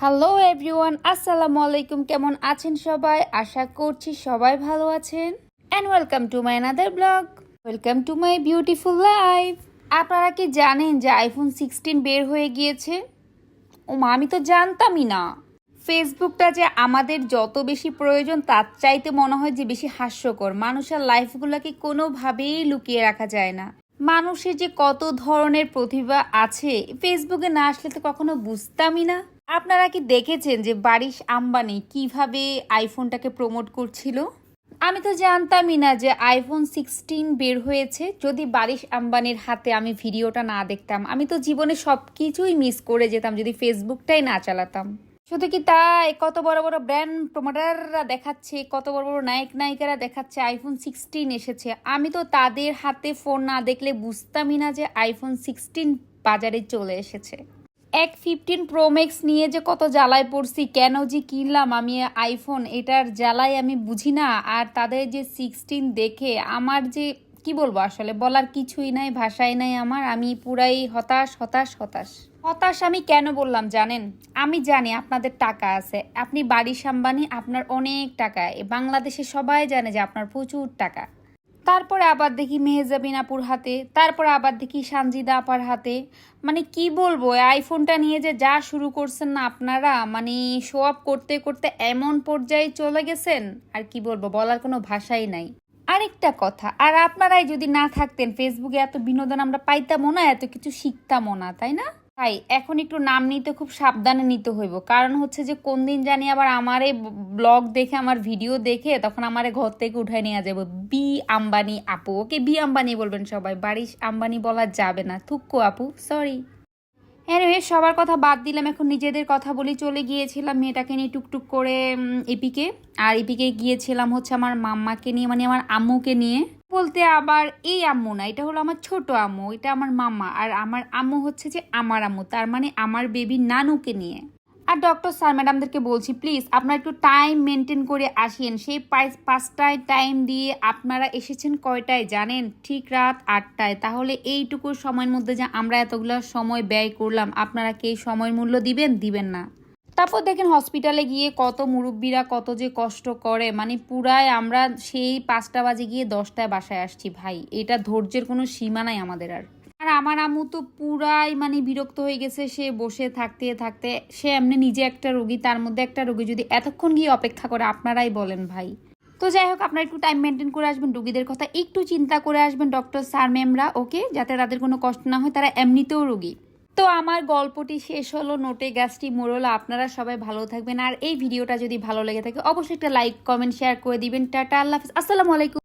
Hello everyone আসসালামু আলাইকুম কেমন আছেন সবাই? আশা করছি সবাই ভালো আছেন। And welcome to my another blog welcome to my beautiful life আপনারা কি জানেন যে আইফোন সিক্সটিন বের হয়ে গিয়েছে? ও মা আমি তো জানতামই না। ফেসবুকটা যে আমাদের যত বেশি প্রয়োজন, তার চাইতে মনে হয় যে বেশি হাস্যকর। মানুষের লাইফগুলোকে কোনোভাবেই লুকিয়ে রাখা যায় না। মানুষের যে কত ধরনের প্রতিভা আছে ফেসবুকে না আসলে তো কখনো বুঝতামই না। আপনারা কি দেখেছেন যে বারিশ আম্বানি কীভাবে আইফোনটাকে প্রমোট করছিল? আমি তো জানতামই না যে আইফোন সিক্সটিন বের হয়েছে। যদি বারিশ আম্বানির হাতে আমি ভিডিওটা না দেখতাম, আমি তো জীবনে সব কিছুই মিস করে যেতাম, যদি ফেসবুকটাই না চালাতাম। শুধু কি তাই? কত বড় বড় ব্র্যান্ড প্রমোটাররা দেখাচ্ছে, কত বড় বড় নায়ক নায়িকারা দেখাচ্ছে, আইফোন সিক্সটিন এসেছে। আমি তো তাদের হাতে ফোন না দেখলে বুঝতামই না যে আইফোন সিক্সটিন বাজারে চলে এসেছে। এক ফিফটিন ম্যাক্স নিয়ে যে কত জ্বালায় পড়ছি, কেন যে কিনলাম আমি আইফোন এটার জ্বালায় আমি বুঝি না। আর তাদের যে সিক্সটিন দেখে আমার যে, কি বলব আসলে, বলার কিছুই নাই, ভাষাই নাই আমার, আমি পুরাই হতাশ হতাশ হতাশ। হতাশ আমি কেন বললাম জানেন? আমি জানি আপনাদের টাকা আছে, আপনি বাড়ি সাম্বানি, আপনার অনেক টাকা বাংলাদেশে সবাই জানে যে আপনার প্রচুর টাকা। তারপরে আবার দেখি মেহেজাবিন আপুর হাতে, তারপরে আবার দেখি সানজিদা আপার হাতে। মানে কি বলব আইফোনটা নিয়ে যে যা শুরু করছেন না আপনারা মানে শো আপ করতে করতে এমন পর্যায়ে চলে গেছেন, আর কি বলব, বলার কোনো ভাষাই নাই। আরেকটা কথা, আর আপনারাই যদি না থাকতেন ফেসবুকে এত বিনোদন আমরা পাইতামও না, এত কিছু শিখতামও না, তাই না? ভাই এখন একটু নাম নিতে খুব সাবধানে নিতে হইব। কারণ হচ্ছে যে কোন দিন জানি আবার আমারে ব্লগ দেখে, আমার ভিডিও দেখে তখন আমারে ঘর থেকে উঠাই নিয়ে যাব বি আম্বানি আপু, ওকে বি আম্বানি বলবেন সবাই। বাড়ির আম্বানি বলা যাবে না। থুক্কু আপু সরি এনিওয়ে সবার কথা বাদ দিলাম, এখন নিজেদের কথা বলি। চলে গিয়েছিলাম মেয়েটাকে নিয়ে টুকটুক করে এপিকে। আর এপিকে গিয়েছিলাম হচ্ছে আমার মাম্মাকে নিয়ে মানে আমার আম্মুকে নিয়ে। বলতে আবার এই আম্মু না, এটা হলো আমার ছোট আম্মু, এটা আমার মামা, আর আমার আম্মু হচ্ছে যে আমার আম্মু, তার মানে আমার বেবি নানুকে নিয়ে। আর ডক্টর স্যার ম্যাডামদেরকে বলছি প্লিজ আপনারা একটু টাইম মেনটেন করে আসেন, সেই পাঁচ- পাঁচটায় টাইম দিয়ে আপনারা এসেছেন কয়টায় জানেন? ঠিক রাত আটটায়। তাহলে এইটুকু সময়ের মধ্যে যে আমরা এতগুলো সময় ব্যয় করলাম, আপনারা কি সময় মূল্য দিবেন? দিবেন না। তারপর দেখেন হসপিটালে গিয়ে কত মুরব্বীরা কত যে কষ্ট করে। মানে পুরায় আমরা সেই পাঁচটা বাজে গিয়ে দশটায় বাসায় আসছি ভাই। এটা ধৈর্যের কোনো সীমা নাই আমাদের আর। আর আমার আম্মু তো পুরাই মানে বিরক্ত হয়ে গেছে। সে বসে থাকতে থাকতে সে এমনি নিজে একটা রোগী, তার মধ্যে একটা রোগী যদি এতক্ষণ গিয়ে অপেক্ষা করে, আপনারাই বলেন ভাই। তো যাই হোক, আপনারা একটু টাইম মেনটেন করে আসবেন, রোগীদের কথা একটু চিন্তা করে আসবেন ডক্টর স্যার ম্যামরা ওকে যাতে তাদের কোনো কষ্ট না হয়, তারা এমনিতেও রোগী। তো আমার গল্পটি শেষ হলো, নোটে গ্যাসটি মোড়ল। আপনারা সবাই ভালো থাকবেন। আর এই ভিডিওটা যদি ভালো লেগে থাকে, অবশ্যই একটা লাইক, কমেন্ট, শেয়ার করে দিবেন। টাটা, আল্লাহ আসসালামু আলাইকুম।